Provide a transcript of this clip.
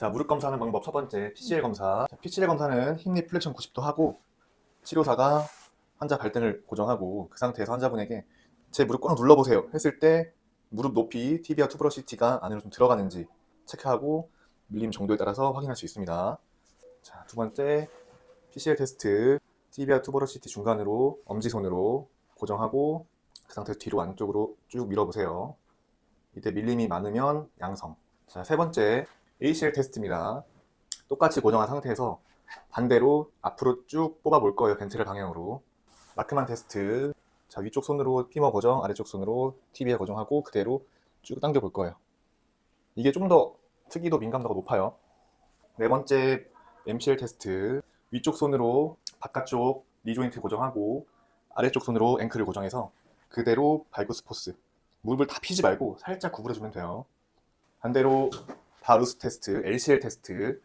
자, 무릎 검사하는 방법 첫 번째, PCL 검사. 자, PCL 검사는 힙립 플렉션 90도 하고 치료사가 환자 발등을 고정하고 그 상태에서 환자분에게 제 무릎 꽉 눌러보세요 했을 때 무릎 높이 티비아 투브러시티가 안으로 좀 들어가는지 체크하고 밀림 정도에 따라서 확인할 수 있습니다. 자, 두 번째 PCL 테스트 티비아 투브러시티 중간으로 엄지손으로 고정하고 그 상태에서 뒤로 안쪽으로 쭉 밀어보세요. 이때 밀림이 많으면 양성. 자, 세 번째 ACL 테스트입니다. 똑같이 고정한 상태에서 반대로 앞으로 쭉 뽑아 볼 거예요. 벤트를 방향으로. 마크만 테스트. 자, 위쪽 손으로 피머 고정, 아래쪽 손으로 TB에 고정하고 그대로 쭉 당겨 볼 거예요. 이게 좀 더 특이도 민감도가 높아요. 네 번째 MCL 테스트. 위쪽 손으로 바깥쪽 리조인트 고정하고 아래쪽 손으로 앵클을 고정해서 그대로 발구 스 포스. 무릎을 다 피지 말고 살짝 구부려주면 돼요. 반대로 바루스 테스트, LCL 테스트.